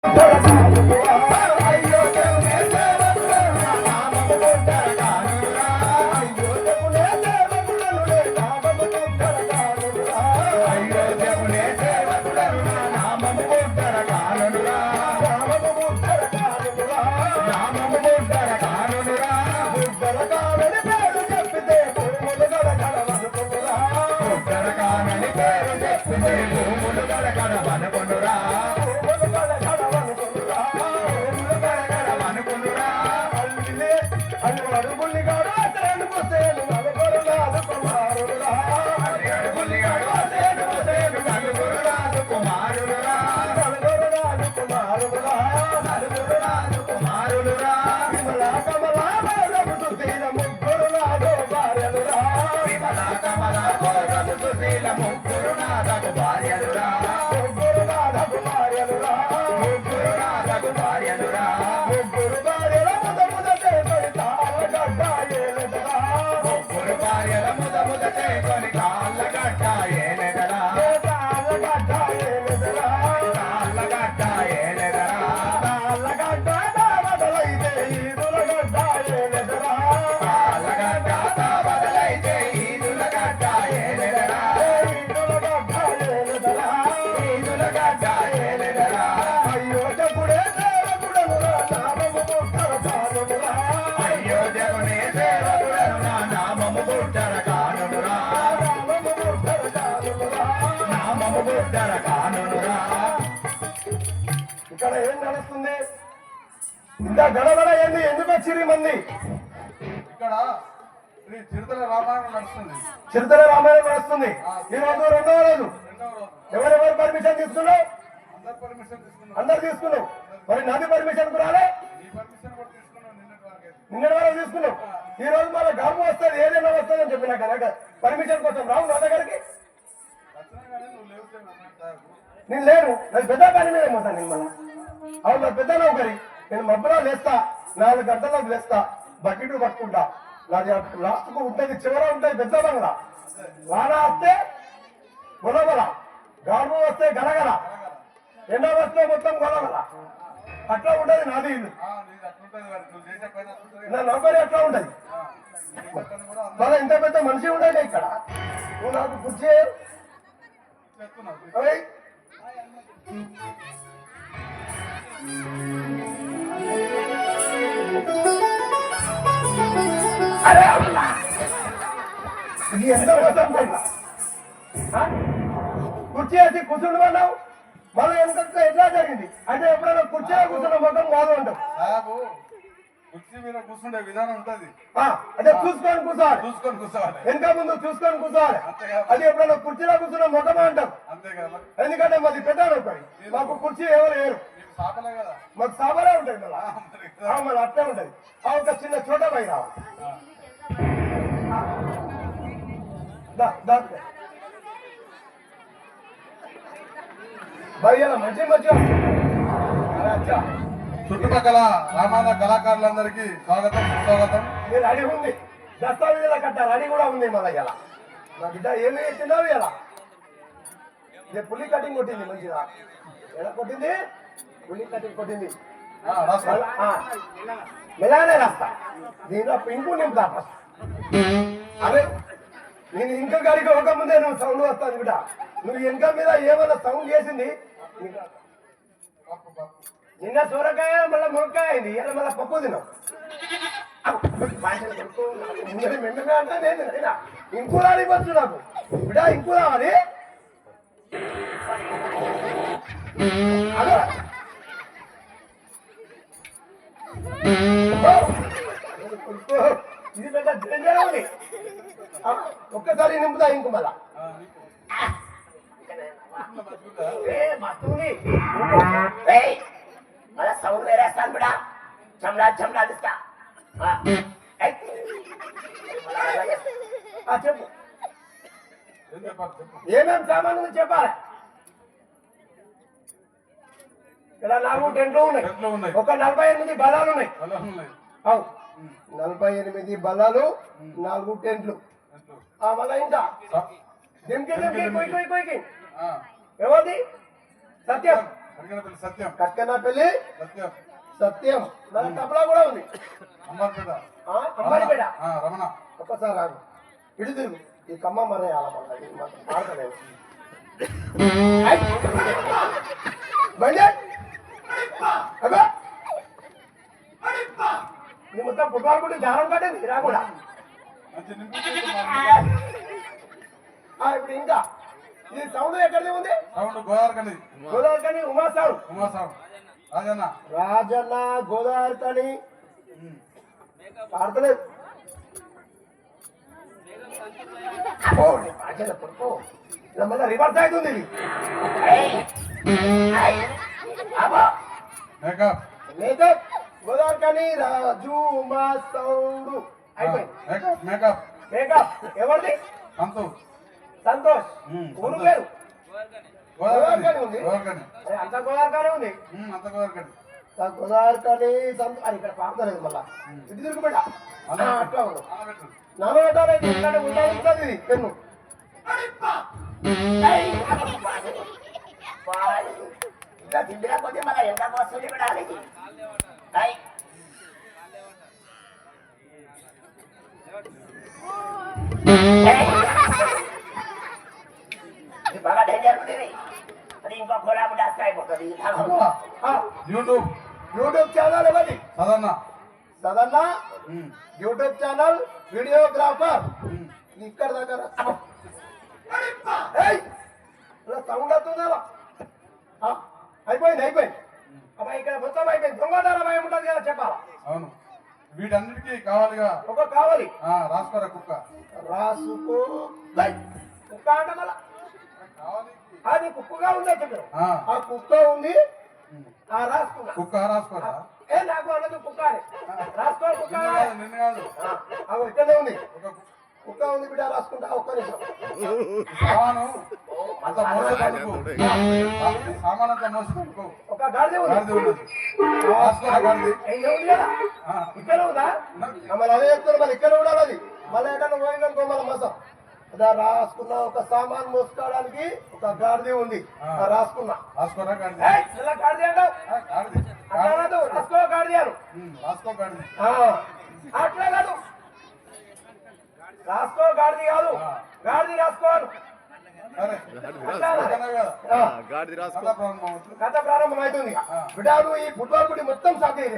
我的大脑为了你 আল্লাহ ఇక్కడ ఏం నడుస్తుంది ఇంత గడబడ ఏంది? ఎందుకు వచ్చిరి మంది? ఇక్కడ శ్రీ చిరుతల రామాయణం నడుస్తుంది. చిరుతల రామాయణం నడుస్తుంది. ఈ రోజు రెండవ రోజు. ఎవరెవరు పర్మిషన్ తీసుకున్నావు అందరు తీసుకున్నావు మరి నది పర్మిషన్ రాలే? నిన్నటి వరకు. తీసుకున్నావు ఈ రోజు మన గర్వం వస్తుంది. ఏదైనా వస్తుంది అని చెప్పినా కదా పర్మిషన్ కోసం రావు నా దగ్గరికి. నేను లేను. పెద్ద పని మీద పోతాను నేను అవును పెద్ద నౌకరి నేను మబ్బులో లేస్తా నాలుగు గంటలకు లేస్తా బకెట్ పట్టుకుంటా. నాది లాస్ట్కు ఉంటది చివర ఉంటది పెద్ద బంగ్లా. వాన వస్తే గులగల గాడు వస్తే గలగల. ఎండ వస్తే మొత్తం గొలగల అట్లా ఉంటది నాది ఇల్లు. నా నౌకరి అట్లా ఉంటది ఆ, నీ పక్కన కూడా అందరూ మళ్ళీ ఇంత పెద్ద మనిషి ఉండండి ఇక్కడ. నువ్వు నాకు గుర్తు కుర్చీ వేసి కూర్చుండి అన్నావు? మళ్ళీ ఎంత ఎట్లా జరిగింది? అంటే ఎప్పుడైనా కుర్చీలో కూర్చున్న ముఖం కాదు సాబు కుర్చీ మీద కూర్చుండే విధానం ఉంటది. ఆ, అదే చూసుకొని కూర్చోవాలి. చూసుకొని కూర్చోవాలి. వెనక ముందు చూసుకొని కూర్చోవాలి. అది ఎప్పుడైనా కుర్చీలో కూర్చున్న ముఖం అంటాం ఎందుకంటే మాది నౌకరి మాకు కుర్చీ ఎవరు లేరు మాకు మళ్ళా. ఆ, మరి అట్లే ఉంటుంది. ఆ ఒక చిన్న చోట పై రావాలి. చుట్టుపక్కల రామాయణ కళాకారులందరికీ స్వాగతం సుస్వాగతం. మీరు రెడీ ఉంది. దస్తావేజుల కట్ట రెడీ కూడా ఉంది మళ్ళీ ఇలా. నా బిడ్డ ఏమి తిన్నావు ఇలా? పులి కటింగ్ కొట్టింది మంచిగా. ఎలా కొట్టింది? పులి కటింగ్ కొట్టింది. మెలానే రాస్తా. దీంట్లో పింకు నింపుతా ఫస్ట్. నేను ఇంకా గారికి ఒక ముందే నువ్వు సౌండ్ వస్తాను బిడ్డ. నువ్వు ఇంకా మీద ఏమైనా సౌండ్ చేసింది? నిన్న సూరకాయ మళ్ళీ మునక్కాయ అయింది. ఇలా మళ్ళీ పప్పు తిన్నావు మెండుగా అంటే నేను తినా. రానివ్వచ్చు నాకు. బిడ్డ ఇంకో రావాలి అదో. ఇది పెద్ద డేంజర్ అవుతుంది ఒక్కసారి నింపుతా ఇంకు మళ్ళా. సౌండ్ వేరేస్తాను చమడా చమడా ఇస్తా. ఆ, చెప్పు. ఏమేమి సామాన్లు చెప్పాలి. ఇక్కడ నాలుగు టెంట్లు ఉన్నాయి. ఒక నలభై ఎనిమిది బలాలు ఉన్నాయి. అవు. నలభై ఎనిమిది బలాలు నాలుగు టెంట్లు? ఆ మళ్ళా ఇంకా దెంకి దెంకి కొయ్యి కొయ్యి కొయ్యి ఎవరిది? సత్యం. సత్యం. కక్కన పెళ్ళి సత్యం. సత్యం. దాని తబలా కూడా ఉంది. అంబర్పేట రమణ. ఒక్కసారి రాగు ఇటు తిరుగు. ఈ కమ్మ మరే అబ్బా నీ మొత్తం ఫుట్బాల్ కూడా జారం కట్టింది రా కూడా. ఇంకా. ఈ సౌండ్ ఎక్కడిది ఉంది? సౌండ్ గోదావరి కండి Godavarikhani Uma sound Uma sound Rajanna. Rajanna Godavarikhani um. పాడతలేదు నీ మళ్ళా రివర్స్ అవుతుంది makeup makeup Godavarikhani Raju Uma sound makeup makeup. ఎవరిది? సంతోష్. సంతోష్ ఊరు. పేరు? ఉంది? కండి అంత గోదావరి కనే ఉంది అంత గోదావరి కండి ఆ గోదావరి కని సంతో అది ఇక్కడ పాడతలేదు మళ్ళా ఇటు తిరుగు బిడ్డ ఆ, అట్లా ఆనబెట్టు. నానబెట్టాలంటే ఇక్కడ ఉంటుంది ఇది. పెన్ను. ఇంకా తిండిరాకపోతే మళ్ళీ ఎంత వస్తుంది అయ్ ఇది బాగా డేంజర్ ఉంటుంది అది ఇంకో గులాబీ డాస్ట్ అయిపోతుంది అబ్బా, ఆ, యూట్యూబ్ యూట్యూబ్ ఛానల్ ఎవరి Sadanna Sadanna um, YouTube channel videographer um. ఇక్కడ దగ్గర ఏయ్! ఇలా సౌండ్ వస్తుందా ఆ, అయిపోయింది అయిపోయింది అబ్బా ఇక్కడ మొత్తం అయిపోయింది దొంగతనం భయం ఉంటుంది కదా చెప్పాలా అవును వీటన్నిటికీ కావాలిగా ఒక కావాలి. ఆ, రాసుకోరా కుక్క? రాసుకో. కుక్క అంటే అది కుక్కగా ఉందా చెప్పారు ఆ, కుక్క ఉంది. ఆ రాసుకున్నా. కుక్క రాసుకోరా? ఏ నాకు అన్నది కుక్క రాసుకో కుక్క. నిన్ను కాదు అగో ఇక్కడే ఉంది. కుక్క ఉంది బిడ్డ రాసుకుంటా ఒక్క నిమిషం. అంత మోసదనుకో సామాన్ అంత మోసదనుకో ఒక గాడిద ఇక్కడ ఉందా? మరి అదే చెప్తారు మరి ఇక్కడ ఉండాలి అది. మళ్ళీ ఎక్కడ పోయిందనుకో మళ్ళీ మోసం. అదే రాసుకున్న ఒక సామాన్ మోసుకోవడానికి ఒక గాడిద ఉంది. రాసుకున్నా. కాదు రాసుకో రాసుకో గాడిది. అట్లా కాదు. రాసుకో గాడిది కాదు. గాడిది రాసుకోను కథ ప్రారంభమవుతుంది బిడ్డ ఈ ఫుట్బాల్ గుడి మొత్తం సాధ్యం.